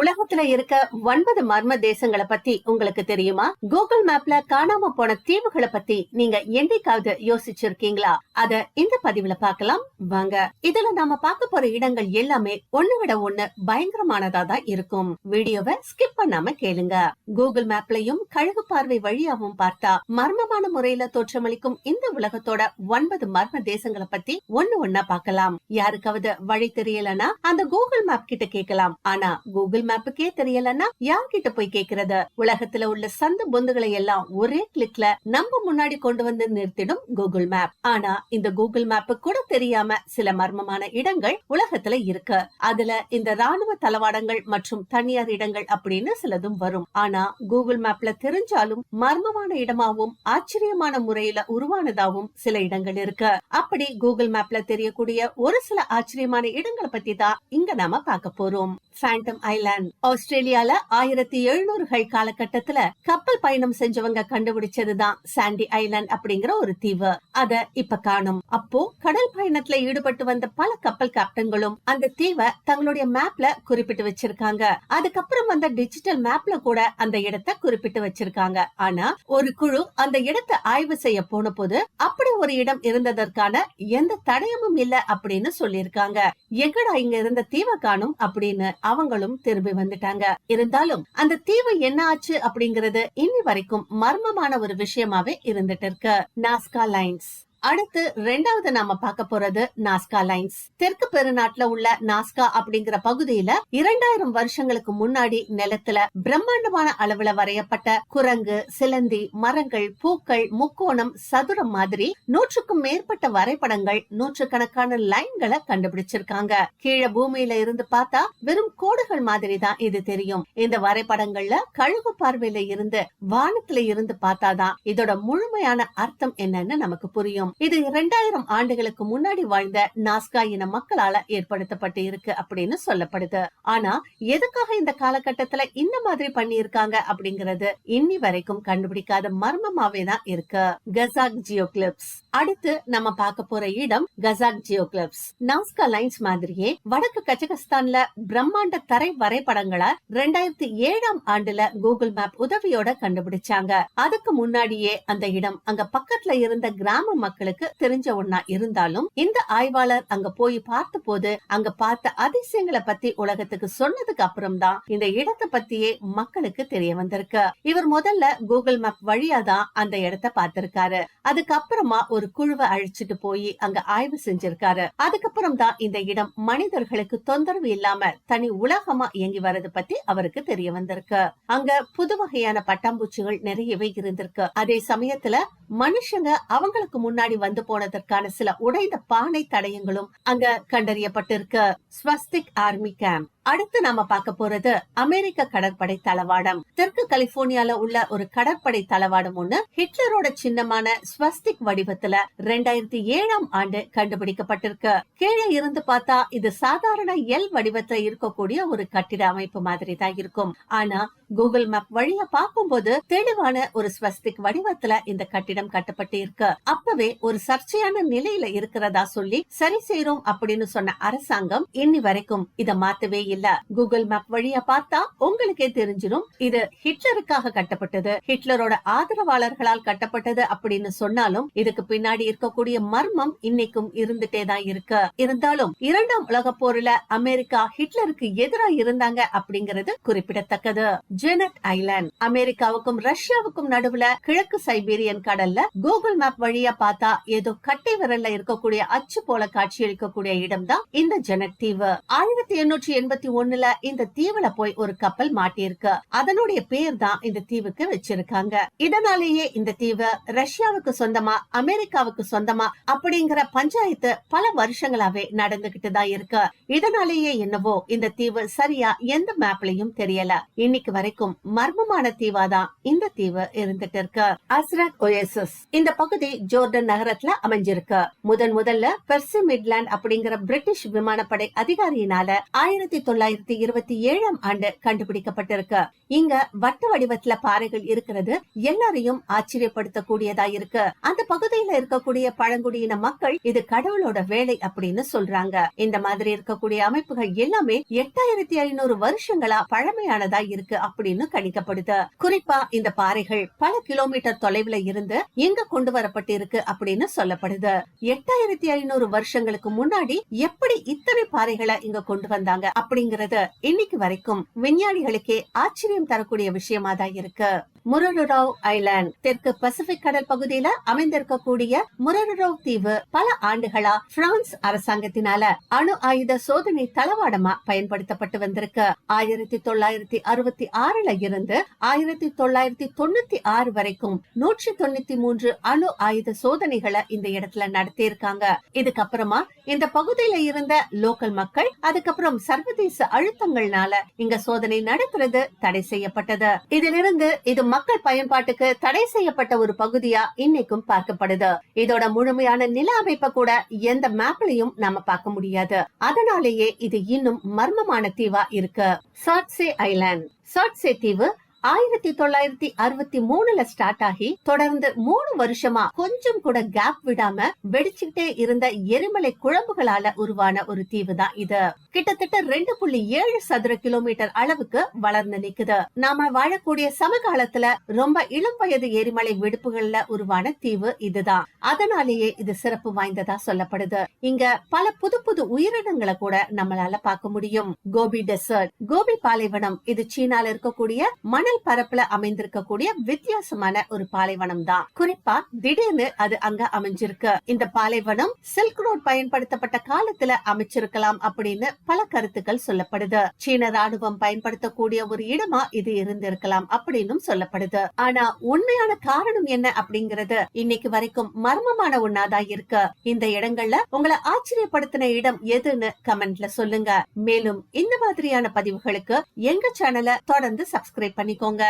உலகத்துல இருக்க ஒன்பது மர்ம தேசங்களை பத்தி உங்களுக்கு தெரியுமா? கூகுள் மேப்ல காணாம போன தீவுகளை பத்தி நீங்க என்னைக்காவது யோசிச்சிருக்கீங்களா? அத இந்த பதிவுல பாக்கலாம் வாங்க. இதுல நாம பார்க்க போற இடங்கள் எல்லாமே ஒண்ணு விட ஒண்ணு பயங்கரமானதா தான் இருக்கும். வீடியோவை ஸ்கிப் பண்ணாம கேளுங்க. கூகுள் மேப்லயும் கழுகு பார்வை வழியாவும் பார்த்தா மர்மமான முறையில தோற்றமளிக்கும் இந்த உலகத்தோட ஒன்பது மர்ம தேசங்களை பத்தி ஒண்ணு ஒண்ணா பாக்கலாம் யாருக்காவது வழி தெரியலனா அந்த கூகுள் மேப் கிட்ட கேட்கலாம். ஆனா கூகுள் மேப்புக்கே தெரியலன்னா யார்கிட்ட போய் கேக்குறது? உலகத்துல உள்ள சந்து பொந்துகளை எல்லாம் ஒரே கிளிக்ல நம்ம முன்னாடி கொண்டு வந்து நிறுத்திடும் கூகுள் மேப் ஆனா இந்த கூகுள் மேப் கூட தெரியாம சில மர்மமான இடங்கள் உலகத்துல இருக்கு. அதுல இந்த ராணுவ தளவாடங்கள் மற்றும் தனியார் இடங்கள் அப்படின்னு சிலதும் வரும். ஆனா கூகுள் மேப்ல தெரிஞ்சாலும் மர்மமான இடமாவும் ஆச்சரியமான முறையில உருவானதாவும் சில இடங்கள் இருக்கு. அப்படி கூகுள் மேப்ல தெரியக்கூடிய ஒரு சில ஆச்சரியமான இடங்களை பத்தி தான் இங்க நாம பார்க்க போறோம். ஃபேண்டம் ஐலாண்ட் ஆஸ்திரேலியால ஆயிரத்தி எழுநூறுகள் காலகட்டத்துல கப்பல் பயணம் செஞ்சவங்க கண்டுபிடிச்சதுதான் சாண்டி ஐலாண்ட் அப்படிங்கிற ஒரு தீவு. அத இப்ப காணும். அப்போ கடல் பயணத்துல ஈடுபட்டு வந்த பல கப்பல் கேப்டன்களும் அந்த தீவை தங்களுடைய மேப்ல குறிப்பிட்டு வச்சிருக்காங்க. அதுக்கப்புறம் வந்த டிஜிட்டல் மேப்ல கூட அந்த இடத்தை குறிப்பிட்டு வச்சிருக்காங்க. ஆனா ஒரு குழு அந்த இடத்தை ஆய்வு செய்ய போன போது அப்படி ஒரு இடம் இருந்ததற்கான எந்த தடயமும் இல்ல அப்படின்னு சொல்லியிருக்காங்க. எங்கடா இங்க இருந்த தீவை காணும் அப்படின்னு அவங்களும் திரும்பி வந்துட்டாங்க. இருந்தாலும் அந்த தீவு என்ன ஆச்சு அப்படிங்கறது இன்னி வரைக்கும் மர்மமான ஒரு விஷயமாவே இருந்துட்டு இருக்கு. Nazca Lines. அடுத்து ரெண்டாவது நாம பார்க்க போறது நாஸ்கா லைன்ஸ். தெற்கு பெருநாட்டுல உள்ள நாஸ்கா அப்படிங்கிற பகுதியில இரண்டாயிரம் வருஷங்களுக்கு முன்னாடி நிலத்துல பிரம்மாண்டமான அளவுல வரையப்பட்ட குரங்கு சிலந்தி மரங்கள் பூக்கள் முக்கோணம் சதுரம் மாதிரி நூற்றுக்கும் மேற்பட்ட வரைபடங்கள் நூற்றுக்கணக்கான லைன்களை கண்டுபிடிச்சிருக்காங்க. கீழே பூமியில இருந்து பார்த்தா வெறும் கோடுகள் மாதிரி தான் இது தெரியும். இந்த வரைபடங்கள்ல கழுகு பார்வையில இருந்து வானத்துல இருந்து பார்த்தாதான் இதோட முழுமையான அர்த்தம் என்னன்னு நமக்கு புரியும். இது இரண்டாயிரம் ஆண்டுகளுக்கு முன்னாடி வாழ்ந்த நாஸ்கா இன மக்களால ஏற்படுத்தப்பட்டு இருக்கு அப்படின்னு சொல்லப்படுது. ஆனா எதுக்காக இந்த காலகட்டத்துல இந்த மாதிரி பண்ணி இருக்காங்க அப்படிங்கறது இன்னி வரைக்கும் கண்டுபிடிக்காத மர்மமாவே தான் இருக்கு. Kazakh geoglyphs. அடுத்து நம்ம பார்க்க போற இடம் கசாக் ஜியோகிளிப்ஸ். நாஸ்கா லைன்ஸ் மாதிரியே வடக்கு கஜகஸ்தான்ல பிரம்மாண்ட தரை வரைபடங்களை ரெண்டாயிரத்தி ஏழாம் ஆண்டுல கூகுள் மேப் உதவியோட கண்டுபிடிச்சாங்க. அதுக்கு முன்னாடியே அந்த இடம் அங்க பக்கத்துல இருந்த கிராம மக்களுக்கு தெரிஞ்ச ஒண்ணா இருந்தாலும் இந்த ஆய்வாளர் அங்க போய் பார்த்த போது அங்க பார்த்த அதிசயங்களை பத்தி உலகத்துக்கு சொன்னதுக்கு அப்புறம் தான் இந்த இடத்தை பத்தியே மக்களுக்கு தெரிய வந்திருக்கு. இவர் முதல்ல கூகுள் மேப் வழியா தான் அந்த இடத்த பார்த்திருக்காரு. அதுக்கப்புறமா ஒரு குழுவை அழிச்சிட்டு போய் அங்க ஆய்வு செஞ்சிருக்காரு. அதுக்கப்புறம் தான் இந்த இடம் மனிதர்களுக்கு தொந்தரவு இல்லாம தனி உலகமா இயங்கி வர்றது பத்தி அவருக்கு தெரிய வந்திருக்கு. அங்க புது வகையான பட்டாம்பூச்சிகள் நிறையவே இருந்திருக்கு. அதே சமயத்துல மனுஷங்க அவங்களுக்கு முன்னாடி வந்து போனதற்கான சில உடைந்த பானை தடயங்களும் அங்க கண்டறியப்பட்டிருக்கு. Swastik army camp. அடுத்து நாம பார்க்க போறது அமெரிக்க கடற்படை தளவாடம். தெற்கு கலிபோர்னியால உள்ள ஒரு கடற்படை தளவாடம் ஒண்ணு ஹிட்லரோட சின்னமான ஸ்வஸ்திக் வடிவத்துல ரெண்டாயிரத்தி ஏழாம் ஆண்டு கண்டுபிடிக்கப்பட்டிருக்கு. கீழே இருந்து பார்த்தா இது சாதாரண எல் வடிவத்துல இருக்கக்கூடிய ஒரு கட்டிட அமைப்பு மாதிரி தான் இருக்கும். ஆனா கூகுள் மேப் வழியா பார்க்கும்போது தெளிவான ஒரு ஸ்வஸ்திக் வடிவத்துல இந்த கட்டிடம் கட்டப்பட்டு இருக்கு. அப்பவே ஒரு சர்ச்சையான நிலையில இருக்கிறதா சொல்லி சரி செய்யறோம் அப்படின்னு சொன்ன அரசாங்கம் இன்னி வரைக்கும் இத மாத்தவே இல்ல. கூகுள் மேப் வழியா பார்த்தா உங்களுக்கே தெரிஞ்சிடும் இது ஹிட்லருக்காக கட்டப்பட்டது ஹிட்லரோட ஆதரவாளர்களால் கட்டப்பட்டது அப்படின்னு சொன்னாலும் இதுக்கு பின்னாடி இருக்கக்கூடிய மர்மம் இன்னைக்கும் இருந்துட்டே தான் இருக்கு. இருந்தாலும் இரண்டாம் உலக போர்ல அமெரிக்கா ஹிட்லருக்கு எதிரா இருந்தாங்க அப்படிங்கறது குறிப்பிடத்தக்கது. ஜெனட் ஐலாண்ட் அமெரிக்காவுக்கும் ரஷ்யாவுக்கும் நடுவுல கிழக்கு சைபீரியன் கடல்ல கூகுள் மேப் வழியா பார்த்தா ஏதோ கட்டை விரல்ல இருக்கக்கூடிய அச்சு போல காட்சியளிக்கக்கூடிய இடம் தான் இந்த ஜெனட் தீவு. ஆயிரத்தி எண்ணூற்றி எண்பத்தி ஒண்ணுல இந்த தீவுல போய் ஒரு கப்பல் மாட்டியிருக்கு. அதனுடைய பேர் தான் இந்த தீவுக்கு வச்சிருக்காங்க. இதனாலேயே இந்த தீவு ரஷ்யாவுக்கு சொந்தமா அமெரிக்காவுக்கு சொந்தமா அப்படிங்கிற பஞ்சாயத்து பல வருஷங்களாவே நடந்துகிட்டு தான் இருக்கு. இதனாலேயே என்னவோ இந்த தீவு சரியா எந்த மேப்லயும் தெரியல. இன்னைக்கு வரைக்கும் வரைக்கும் மர்மமான தீவா தான் இந்த தீவு இருந்துட்டு இருக்கு அஸ்ரக் ஒயசஸ் இந்த பகுதி ஜோர்டன் நகரத்துல அமைஞ்சிருக்கு. முதன் முதல்ல பெர்சி மிட்லாண்ட் அப்படிங்கிற பிரிட்டிஷ் விமானப்படை அதிகாரியினால ஆயிரத்தி தொள்ளாயிரத்தி இருபத்தி ஏழாம் ஆண்டு கண்டுபிடிக்கப்பட்டிருக்கு. இங்க வட்ட வடிவத்துல பாறைகள் இருக்கிறது எல்லாரையும் ஆச்சரியப்படுத்தக்கூடியதா இருக்கு. அந்த பகுதியில இருக்கக்கூடிய பழங்குடியின மக்கள் இது கடவுளோட வேலை அப்படின்னு சொல்றாங்க. இந்த மாதிரி இருக்கக்கூடிய அமைப்புகள் எல்லாமே எட்டாயிரத்தி ஐநூறு வருஷங்களா பழமையானதா இருக்கு அப்படின்னு கணிக்கப்படுது. குறிப்பா இந்த பாறைகள் பல கிலோமீட்டர் தொலைவுல இருந்து எங்க கொண்டு வரப்பட்டிருக்கு அப்படின்னு சொல்லப்படுது. எட்டாயிரத்தி ஐநூறு வருஷங்களுக்கு முன்னாடி எப்படி இத்தனை பாறைகளை இங்க கொண்டு வந்தாங்க அப்படிங்கறது இன்னைக்கு வரைக்கும் விஞ்ஞானிகளுக்கே ஆச்சரியம் தரக்கூடிய விஷயமா தான் இருக்கு. முரடுராவ் ஐலாண்ட் தெற்கு பசிபிக் கடல் பகுதியில அமைந்திருக்கக்கூடிய முரடுராவ் தீவு பல ஆண்டுகளா பிரான்ஸ் அரசாங்கத்தினால அணு ஆயுத சோதனை தளவாடமா பயன்படுத்தப்பட்டு வந்திருக்கு. ஆயிரத்தி தொள்ளாயிரத்தி அறுபத்தி ஆறுல இருந்து ஆயிரத்தி தொள்ளாயிரத்தி தொண்ணூத்தி ஆறு வரைக்கும் நூற்றி தொண்ணூத்தி மூன்று அணு ஆயுத சோதனைகளை இந்த இடத்துல நடத்தி இருக்காங்க இதுக்கப்புறமா இந்த பகுதியில இருந்த லோக்கல் மக்கள் அதுக்கப்புறம் சர்வதேச அழுத்தங்கள்னால இங்க சோதனை நடத்துறது தடை செய்யப்பட்டது. இதிலிருந்து இது மக்கள் பயன்பாட்டுக்கு தடை செய்யப்பட்ட ஒரு பகுதியா இன்னைக்கும் பார்க்கப்படுது. இதோட முழுமையான நில அமைப்பை கூட எந்த மேப்லயும் நாம பார்க்க முடியாது. அதனாலேயே இது இன்னும் மர்மமான தீவா இருக்கு. சாட்சே ஐலாண்ட் சாட்சே தீவு ஆயிரத்தி தொள்ளாயிரத்தி அறுபத்தி மூணுல ஸ்டார்ட் ஆகி தொடர்ந்து மூணு வருஷமா கொஞ்சம் கூட கேப் விடாம வெடிச்சுக்கிட்டே இருந்த எரிமலை குழம்புகளால உருவான ஒரு தீவு தான் இது. கிட்டத்தட்ட ரெண்டு புள்ளி ஏழு சதுர கிலோமீட்டர் அளவுக்கு வளர்ந்து நிக்குது. நாம வாழக்கூடிய சமகாலத்துல ரொம்ப இளம் வயது எரிமலை வெடிப்புகள்ல உருவான தீவு இதுதான். அதனாலேயே இது சிறப்பு வாய்ந்ததா சொல்லப்படுது. இங்க பல புது புது உயிரினங்களை கூட நம்மளால பார்க்க முடியும். கோபி டெசர்ட் கோபி பாலைவனம் இது சீனால இருக்கக்கூடிய மணல் பரப்புல அமைந்திருக்கக்கூடிய வித்தியாசமான ஒரு பாலைவனம் தான் குறிப்பா திடீர்னு அது அங்க அமைஞ்சிருக்கு. இந்த பாலைவனம் சில்க் ரோட் பயன்படுத்தப்பட்ட காலத்துல அமைச்சிருக்கலாம் அப்படின்னு பல கருத்துக்கள் சொல்லப்படுது. சீன ராணுவம் பயன்படுத்தக்கூடிய ஒரு இடமா இது இருந்திருக்கலாம் அப்படின்னு சொல்லப்படுது. ஆனா உண்மையான காரணம் என்ன அப்படிங்கறது இன்னைக்கு வரைக்கும் மர்மமான ஒன்னாதான் இருக்கு. இந்த இடங்கள்ல உங்களை ஆச்சரியப்படுத்தின இடம் எதுன்னு கமெண்ட்ல சொல்லுங்க. மேலும் இந்த மாதிரியான பதிவுகளுக்கு எங்க சேனலை தொடர்ந்து சப்ஸ்கிரைப் பண்ணி பண்ணிக்கோங்க.